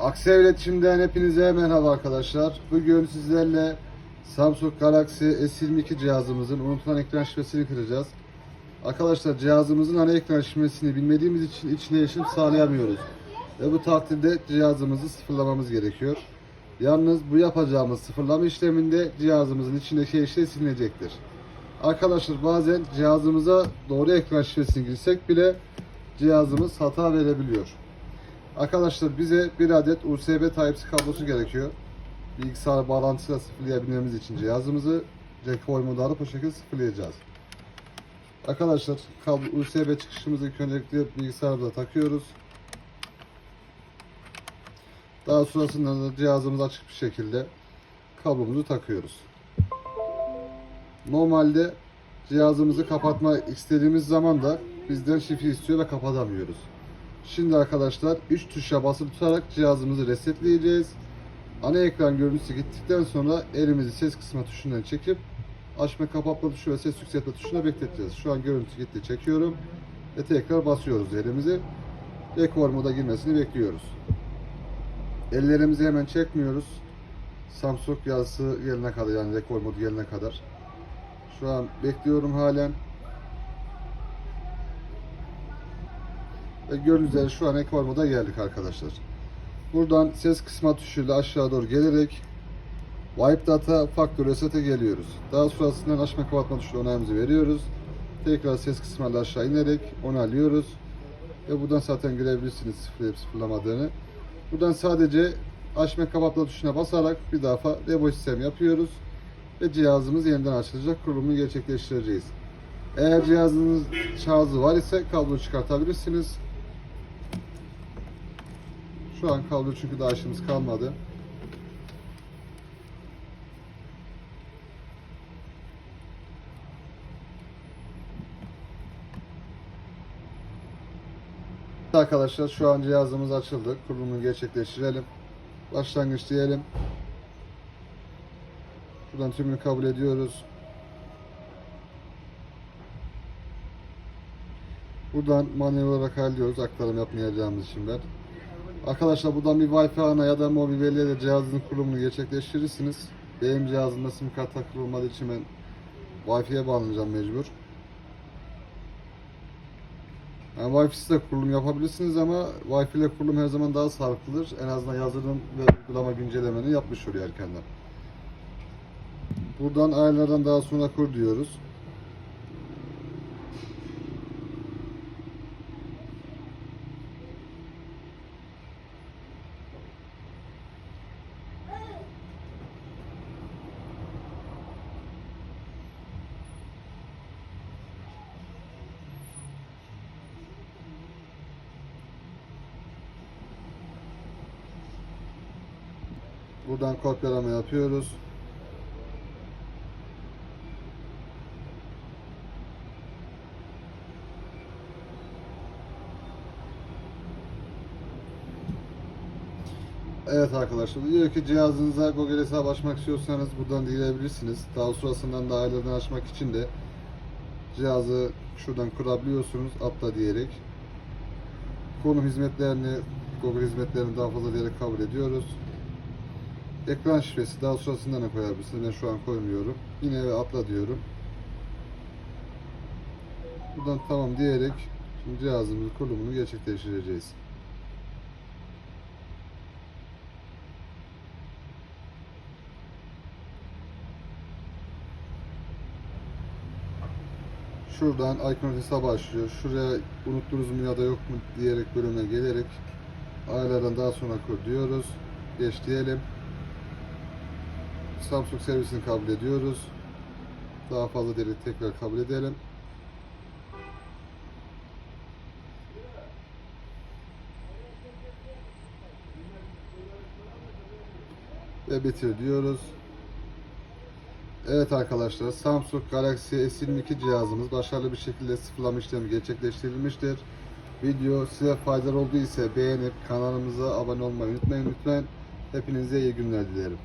Aksev İletişim'den hepinize merhaba arkadaşlar. Bugün sizlerle Samsung Galaxy S22 cihazımızın unutulan ekran şifresini kıracağız. Arkadaşlar cihazımızın ana ekran şifresini bilmediğimiz için içine erişim sağlayamıyoruz. Ve bu takdirde cihazımızı sıfırlamamız gerekiyor. Yalnız bu yapacağımız sıfırlama işleminde cihazımızın içindeki eşya silinecektir. Arkadaşlar bazen cihazımıza doğru ekran şifresini girsek bile cihazımız hata verebiliyor. Arkadaşlar bize bir adet USB Type-C kablosu gerekiyor. Bilgisayar bağlantısıyla sıfırlayabilmemiz için cihazımızı jack modu alıp o şekilde sıfırlayacağız. Arkadaşlar kablo USB çıkışımızı öncelikle bilgisayarımıza takıyoruz. Daha sonrasında da cihazımız açık bir şekilde kablomuzu takıyoruz. Normalde cihazımızı kapatmak istediğimiz zaman da bizden şifre istiyor ve kapatamıyoruz. Şimdi arkadaşlar 3 tuşa basılı tutarak cihazımızı resetleyeceğiz. Ana ekran görüntüsü gittikten sonra elimizi ses kısmı tuşundan çekip açma kapatma tuşu ve ses yükseltme tuşuna bekleteceğiz. Şu an görüntü gitti çekiyorum ve tekrar basıyoruz elimizi. Dekor moda girmesini bekliyoruz. Ellerimizi hemen çekmiyoruz. Samsung yazısı gelene kadar yani dekor modu gelene kadar. Şu an bekliyorum halen. Ve gördüğünüz üzere şu an ekvar moda geldik arkadaşlar. Buradan ses kısma tuşuyla aşağı doğru gelerek Wipe Data Factory Reset'e geliyoruz. Daha sonrasında açma kapatma tuşuyla onayımızı veriyoruz. Tekrar ses kısmıyla aşağı inerek onaylıyoruz. Ve buradan zaten görebilirsiniz sıfırlayıp sıfırlamadığını. Buradan sadece açma kapatma tuşuna basarak bir defa reboot sistem yapıyoruz. Ve cihazımız yeniden açılacak. Kurulumu gerçekleştireceğiz. Eğer cihazınız şarjı var ise kablo çıkartabilirsiniz. Şu an kablo çünkü daha işimiz kalmadı. Arkadaşlar şu an cihazımız açıldı. Kurulumunu gerçekleştirelim. Başlangıç diyelim. Buradan tümünü kabul ediyoruz. Buradan manuel olarak hallediyoruz aktarım yapmayacağımız için ben. Arkadaşlar buradan bir Wi-Fi ana ya da mobil veriyle cihazın kurulumunu gerçekleştirirsiniz. Benim cihazımda sim kart takılı olmadığı için ben Wi-Fi'ye bağlanacağım mecbur. Yani Wi-Fi'siz de kurulum yapabilirsiniz ama Wi-Fi ile kurulum her zaman daha sağlıklıdır. En azından yazılım ve uygulama güncellemeni yapmış oluyor erkenden. Buradan ayarlardan daha sonra kur diyoruz. Buradan kopyalama yapıyoruz. Evet arkadaşlar diyor ki cihazınıza Google hesabı açmak istiyorsanız buradan dileyebilirsiniz. Daha sonrasından da aylardan açmak için de cihazı şuradan kurabiliyorsunuz atla diyerek. Konum hizmetlerini Google hizmetlerini daha fazla diyerek kabul ediyoruz. Ekran şifresi daha sonrasında ne koyabilirsiniz? Ben şu an koymuyorum. Yine ve atla diyorum. Buradan tamam diyerek şimdi cihazımızın kurulumunu gerçekleştireceğiz. Şuradan Icon hesabı başlıyor. Şuraya unuttunuz mu ya da yok mu diyerek bölüme gelerek aylardan daha sonra kur diyoruz. Geç diyelim. Samsung servisini kabul ediyoruz. Daha fazla deri tekrar kabul edelim. Ve bitir diyoruz. Evet arkadaşlar Samsung Galaxy S22 cihazımız başarılı bir şekilde sıfırlama işlemi gerçekleştirilmiştir. Video size faydalı olduysa beğenip kanalımıza abone olmayı unutmayın lütfen. Hepinize iyi günler dilerim.